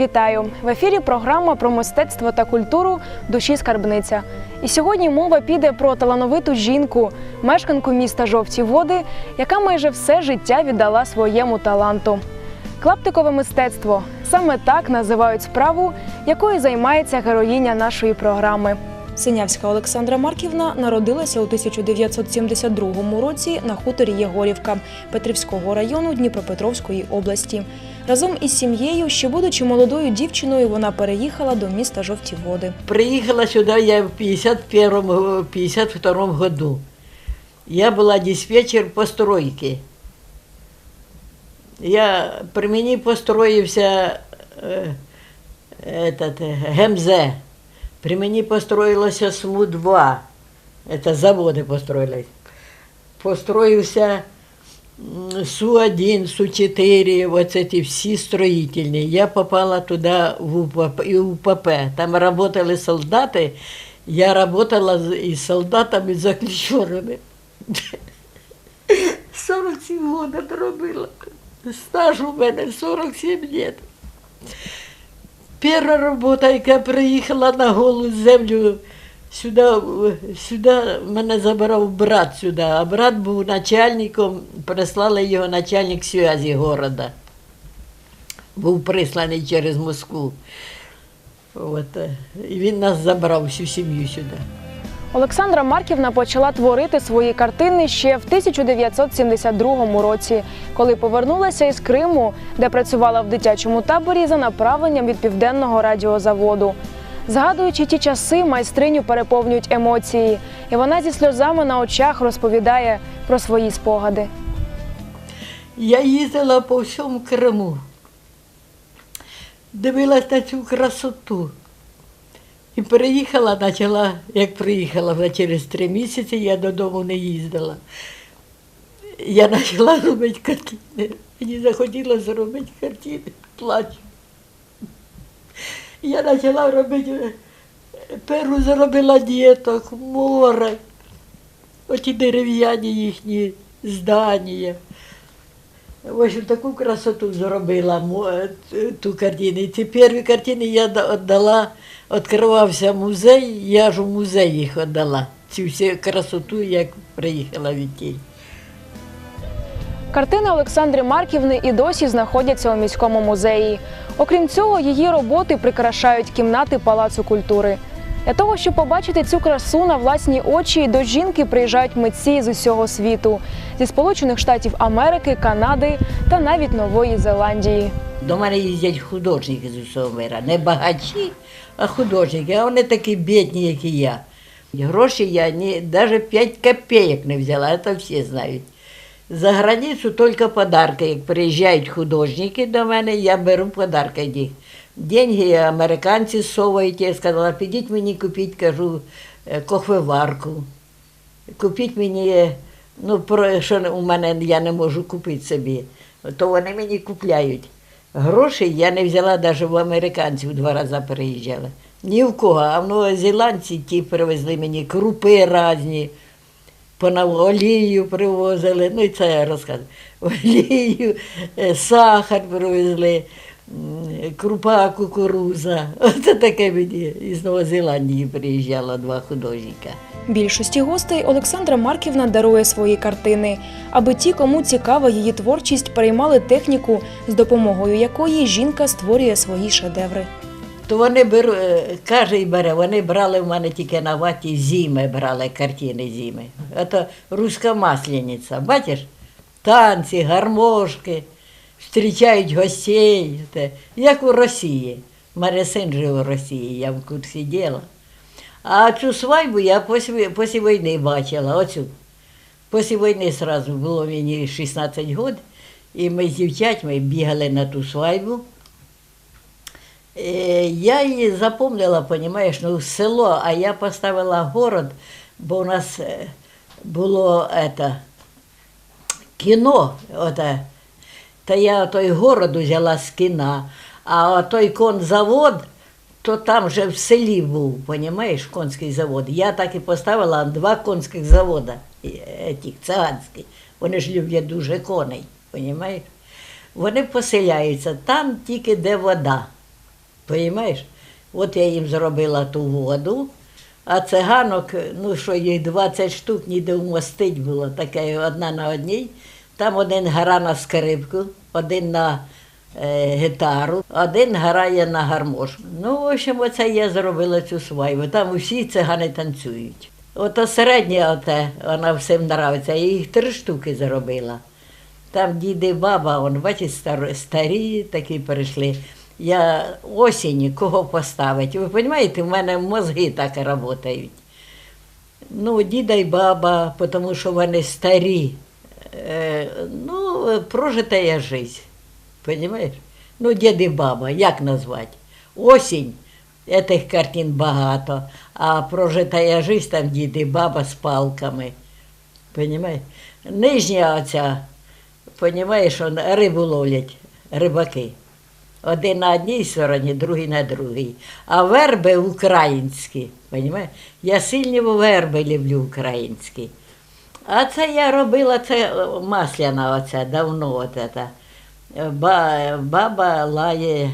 Вітаю в ефірі. Програма про мистецтво та культуру душі скарбниця. І сьогодні мова піде про талановиту жінку, мешканку міста Жовті Води, яка майже все життя віддала своєму таланту. Клаптикове мистецтво саме так називають справу, якою займається героїня нашої програми. Синявська Олександра Марківна народилася у 1972 році на хуторі Єгорівка Петрівського району Дніпропетровської області. Разом із сім'єю, ще будучи молодою дівчиною, вона переїхала до міста Жовті Води. Приехала сюда я в 51 го- 52 году. Я была диспетчер постройки. Я при мені построївся е, этот, е, ГМЗ. При мені построїлося СМУ-2. Это заводи построїлись. Построївся м, Су-1, Су-4, вот эти всі строїтельні. Я попала туди в УПП, і УПП. Там работали солдати. Я работала із солдатами заключеними. 47 років робила. Стаж у мене 47 років. Перша робота, яка приїхала на голу землю, сюди, сюди мене забирав брат сюди, а брат був начальником, прислали його начальник зв'язі города. Був присланий через Москву. От, і він нас забрав всю сім'ю сюди. Олександра Марківна почала творити свої картини ще в 1972 році, коли повернулася із Криму, де працювала в дитячому таборі за направленням від південного радіозаводу. Згадуючи ті часи, майстриню переповнюють емоції, і вона зі сльозами на очах розповідає про свої спогади. Я їздила по всьому Криму, дивилась на цю красоту. І приїхала, почала, як приїхала вже через три місяці, я додому не їздила. Я почала робити картини. Мені захотілося зробити картини, плачу. Я почала робити, е, першу зробила діток, море, оті дерев'яні їхні здання. Общем, таку красоту зробила е, ту картину. І ці перші картини я віддала, відкривався музей, я ж у музей їх віддала. Цю всю красоту, як приїхала від тій. Картини Олександри Марківни і досі знаходяться у міському музеї. Окрім цього, її роботи прикрашають кімнати Палацу культури. Для того, щоб побачити цю красу на власні очі, до жінки приїжджають митці з усього світу зі Сполучених Штатів Америки, Канади та навіть Нової Зеландії. До мене їздять художники з усього мира. Не багачі, а художники. А вони такі бідні, як і я. Гроші я ні, навіть 5 копійок не взяла, це всі знають. За границю тільки подарки. Як приїжджають художники до мене, я беру подарки. Деньги американці совають, я сказала, підіть мені купіть, кажу, е, кохвеварку. Купіть мені, е, ну, про що у мене я не можу купити собі, то вони мені купляють. Гроші я не взяла навіть в американців два рази переїжджала. Ні в кого, а в новозеландці ті привезли мені крупи різні, олію привозили, ну і це я розказую. Олію, е, сахар привезли, крупа, кукуруза. Оце таке мені із Новозеландії приїжджало два художника. Більшості гостей Олександра Марківна дарує свої картини, аби ті, кому цікава її творчість, переймали техніку, з допомогою якої жінка створює свої шедеври. То вони беру, каже і бере, вони брали в мене тільки на ваті зими, брали картини зими. Це руська маслениця, бачиш? Танці, гармошки, зустрічають гостей, те, як у Росії. У мене син жив у Росії, я в курсі діла. А цю свадьбу я після, війни бачила, оцю. Після війни сразу було мені 16 років, і ми з дівчатами бігали на ту свадьбу. Е, Я її запомнила, розумієш, ну, село, а я поставила город, бо у нас е, було это, кіно. Оте. Та я той город взяла з кіна, а той конзавод, то там вже в селі був, розумієш, конський завод. Я так і поставила два конських завода, е, тих циганських. Вони ж люблять дуже коней, розумієш? Вони поселяються там тільки де вода. Понимаєш? От я їм зробила ту воду, а циганок, ну що їх 20 штук ніде вмостить було, таке одна на одній. Там один гра на скрипку, один на е, гітару, один грає на гармошку. Ну, в общем, оце я зробила цю свайбу. Там усі цигани танцюють. Ото середня, оте, вона всім нравиться. Я їх три штуки зробила. Там діди баба, он, бачите, стар, старі такі перейшли. Я осінь кого поставити. Ви розумієте, в мене мозги так працюють. Ну, діда і баба, тому що вони старі. Е, ну, прожита я життя. Понимаєш? Ну, дід і баба, як назвати? Осінь, цих картин багато, а прожита я життя, там дід і баба з палками. Понимаєш? Нижня оця, понимаєш, рибу ловлять, рибаки. Один на одній стороні, другий на другій. А верби українські. Понимаєш? Я сильні верби люблю українські. А це я робила, це е, масляна оця, давно от. Ба, баба лає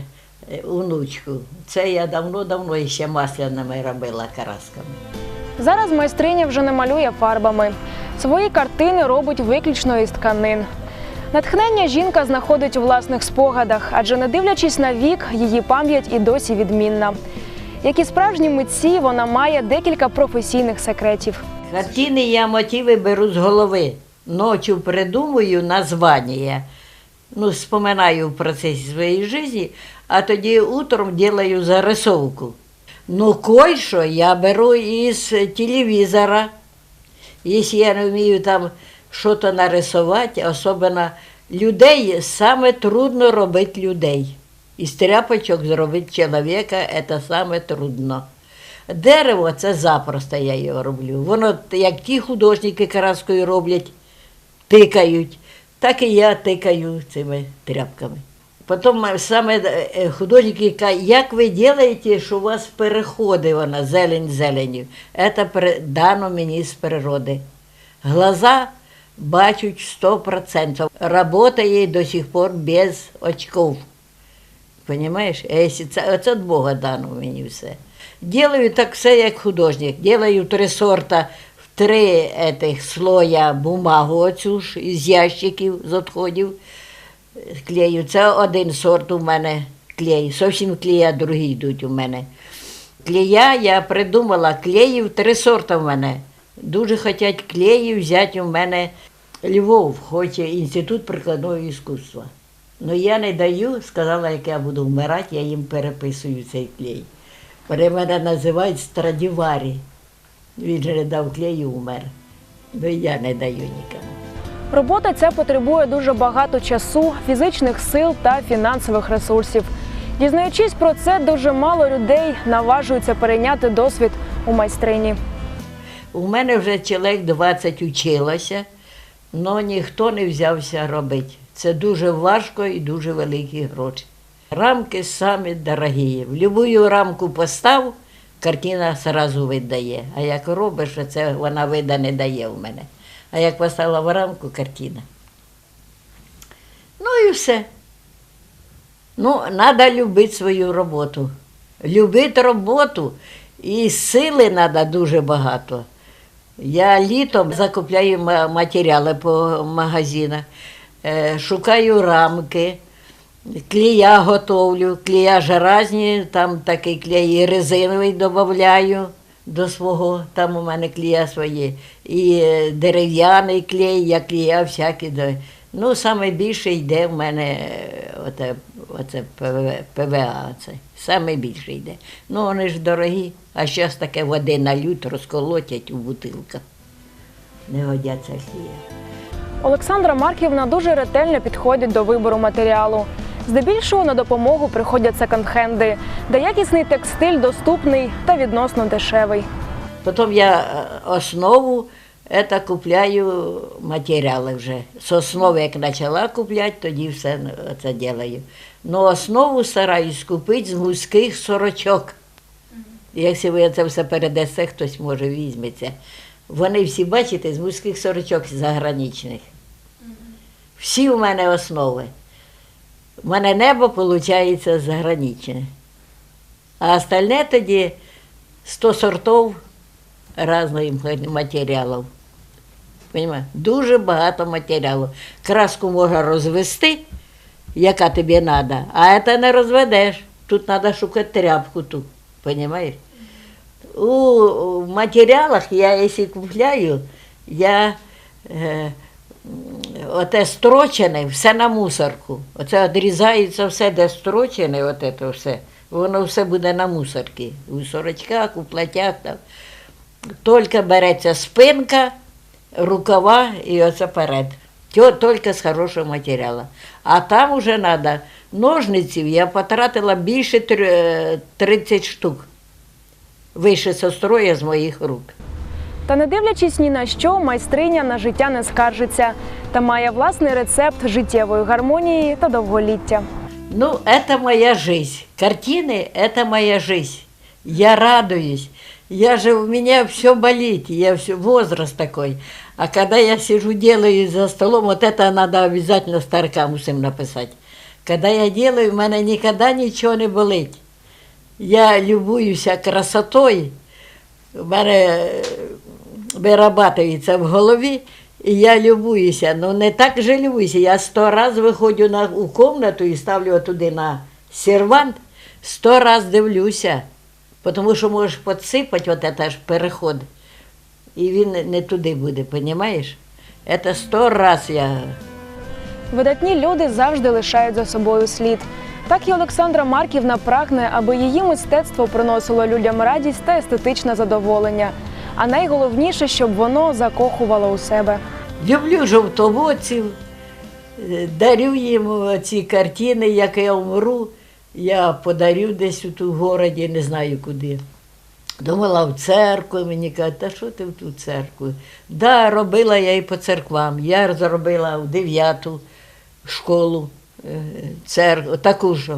е, онучку. Це я давно-давно ще масляними робила красками. Зараз майстриня вже не малює фарбами. Свої картини робить виключно із тканин. Натхнення жінка знаходить у власних спогадах, адже не дивлячись на вік, її пам'ять і досі відмінна. Як і справжні митці, вона має декілька професійних секретів. Картини я мотиви беру з голови. Ночі придумую названня. Ну, споминаю в процесі своєї житті, а тоді утром делаю зарисовку. Ну, кое-що я беру із телевізора. Якщо я не вмію там щось нарисувати, особливо людей, саме трудно робити людей. Із тряпочок зробити чоловіка це саме трудно. Дерево це запросто я його роблю. Воно, як ті художники краскою роблять, тикають, так і я тикаю цими тряпками. Потім саме е, художники кажуть, як ви робите, що у вас переходи вона, зелень зеленю. Це дано мені з природи. Глаза бачать 100%. Работає до сих пор без очков. Понимаешь? А если це, це від Бога дано мені все. Делаю так все як художник. Делаю три сорта, три этих слоя бумагу оцю ж із ящиків, з відходів. Клею. Це один сорт у мене клей. Зовсім клея другі йдуть у мене. Клея я придумала, клеїв три сорта в мене. Дуже хочуть клеїв взяти у мене Львов, хоче інститут прикладного іскусства. Ну я не даю, сказала, як я буду вмирати, я їм переписую цей клей. Вони мене називають Страдіварі. Він же не дав клею, умер. Ну я не даю нікому. Робота ця потребує дуже багато часу, фізичних сил та фінансових ресурсів. Дізнаючись про це, дуже мало людей наважуються перейняти досвід у майстрині. У мене вже чоловік 20 училося, але ніхто не взявся робити. Це дуже важко і дуже великі гроші. Рамки самі дорогі. В будь-яку рамку постав, картина одразу видає. А як робиш, це вона вида не дає в мене. А як поставила в рамку, картина. Ну і все. Ну, треба любити свою роботу. Любити роботу і сили треба дуже багато. Я літом закупляю матеріали по магазинах, е, шукаю рамки, клея готовлю, клея ж різні, там такий клей і резиновий додаю до свого, там у мене клея свої, і дерев'яний клей, я клея всякі. Ну, саме більше йде в мене е, оте, оце ПВА. Оце. Саме більше йде. Ну, вони ж дорогі, а зараз таке води налють, розколотять у бутилках. Не годяться клея. Олександра Марківна дуже ретельно підходить до вибору матеріалу. Здебільшого на допомогу приходять секонд-хенди, де якісний текстиль доступний та відносно дешевий. Потім я е, основу это купляю матеріали вже. З основи, як почала купляти, тоді все це делаю. Ну, основу стараюсь купити з мужських сорочок. Якщо ви це все передасте, хтось може візьметься. Вони всі, бачите, з мужських сорочок заграничних. Всі у мене основи. У мене небо, виходить, заграничне. А остальне тоді 100 сортів різних матеріалів. Дуже багато матеріалу. Краску можна розвести, яка тобі треба, а це не розведеш. Тут треба шукати тряпку ту. Понимаєш? У матеріалах я, якщо купляю, я е, оте строчене, все на мусорку. Оце відрізається все, де строчене, оте то все. Воно все буде на мусорці. У сорочках, у платях там. Тільки береться спинка, рукава і оце перед. Тьо- Тільки з хорошого матеріалу. А там вже треба ножниців, я потратила більше тр- 30 штук. Вище со строя з моїх рук. Та не дивлячись ні на що, майстриня на життя не скаржиться та має власний рецепт життєвої гармонії та довголіття. Ну, это моя жизнь. Картины – это моя жизнь. Я радуюсь. Я же, у меня все болит, я все, возраст такой. А когда я сижу, делаю за столом, вот это надо обязательно старикам усім написать. Когда я делаю, в мене никогда ничего не болить. Я любуюся красотою, в мене е, вирабатується в голові, і я любуюся. Ну не так же любуюся. Я сто раз виходжу на, у кімнату і ставлю туди на сервант, сто раз дивлюся, тому що можеш підсипати от це переход, і він не туди буде, розумієш? Це сто раз я Видатні люди завжди лишають за собою слід. Так і Олександра Марківна прагне, аби її мистецтво приносило людям радість та естетичне задоволення. А найголовніше, щоб воно закохувало у себе. Люблю жовтоводців, е, дарю їм ці картини, як я вмру, я подарю десь у ту городі, не знаю куди. Думала в церкву, мені кажуть, та що ти в ту церкву? Да, робила я і по церквам. Я зробила в дев'яту школу, е, церкву, таку ж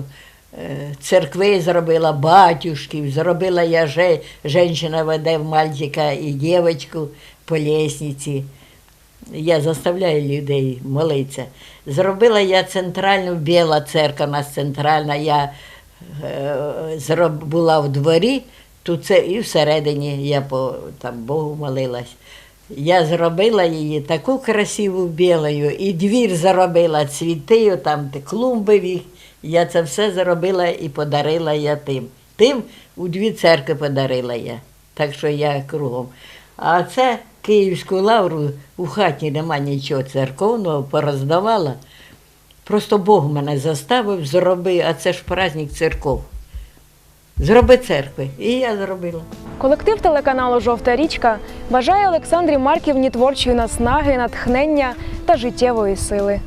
е, церкви зробила, батюшків, зробила я же, жінка веде мальчика і дівчинку по лісниці. Я заставляю людей молитися. Зробила я центральну біла церква, у нас центральна, я е, була в дворі, тут це і всередині я по там, Богу молилась. Я зробила її таку красиву білою, і двір заробила цвіти, там клумби їх. Я це все зробила і подарила я тим. Тим у дві церкви подарила я. Так що я кругом. А це Київську лавру у хаті нема нічого церковного, пороздавала. Просто Бог мене заставив, зроби, а це ж праздник церков. Зроби церкви. І я зробила. Колектив телеканалу Жовта річка бажає Олександрі Марківні творчої наснаги, натхнення та життєвої сили.